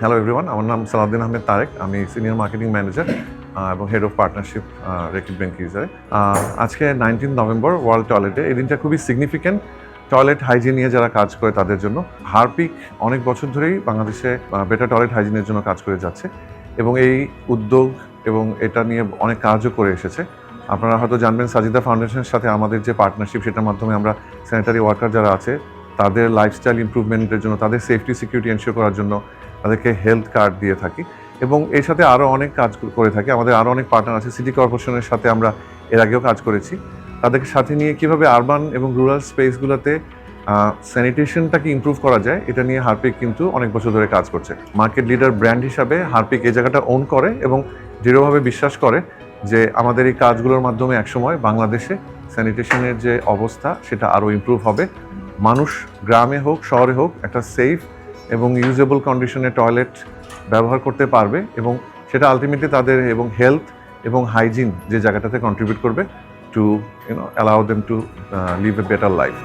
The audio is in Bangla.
হ্যালো এভরিওয়ান আমার নাম সালাউদ্দিন আহমেদ তারেক। আমি সিনিয়র মার্কেটিং ম্যানেজার এবং head of partnership Reckitt Benckiser আজকে নাইনটিন নভেম্বর ওয়ার্ল্ড টয়লেটে এই দিনটা খুবই সিগনিফিক্যান্ট টয়লেট হাইজিন নিয়ে যারা কাজ করে তাদের জন্য। হারপিক অনেক বছর ধরেই বাংলাদেশে বেটার টয়লেট হাইজিনের জন্য কাজ করে যাচ্ছে। এবং এই উদ্যোগ এবং এটা নিয়ে অনেক কাজও করে এসেছে। আপনারা হয়তো জানবেন সাজিদা ফাউন্ডেশনের সাথে আমাদের যে পার্টনারশিপ সেটার মাধ্যমে আমরা স্যানিটারি ওয়ার্কার যারা আছে, তাদের লাইফস্টাইল ইমপ্রুভমেন্টের জন্য, তাদের সেফটি সিকিউরিটি এনশিওর করার জন্য তাদেরকে হেলথ কার্ড দিয়ে থাকি এবং এর সাথে আরও অনেক কাজ করে থাকি। আমাদের আরও অনেক পার্টনার আছে সিটি কর্পোরেশনের সাথে আমরা এর আগেও কাজ করেছি। তাদেরকে সাথে নিয়ে কীভাবে আরবান এবং রুরাল স্পেসগুলোতে স্যানিটেশনটাকে ইমপ্রুভ করা যায়, এটা নিয়ে হারপিক কিন্তু অনেক বছর ধরে কাজ করছে। মার্কেট লিডার ব্র্যান্ড হিসাবে হারপিক এই জায়গাটা ওন করে এবং দৃঢ়ভাবে বিশ্বাস করে যে আমাদের এই কাজগুলোর মাধ্যমে একসময় বাংলাদেশে স্যানিটেশনের যে অবস্থা, সেটা আরও ইমপ্রুভ হবে। মানুষ গ্রামে হোক, শহরে হোক, একটা সেফ এবং ইউজেবল কন্ডিশনে টয়লেট ব্যবহার করতে পারবে এবং সেটা আলটিমেটলি তাদের এবং হেলথ এবং হাইজিন যে জায়গাটাতে কন্ট্রিবিউট করবে to you know allow them to live a better life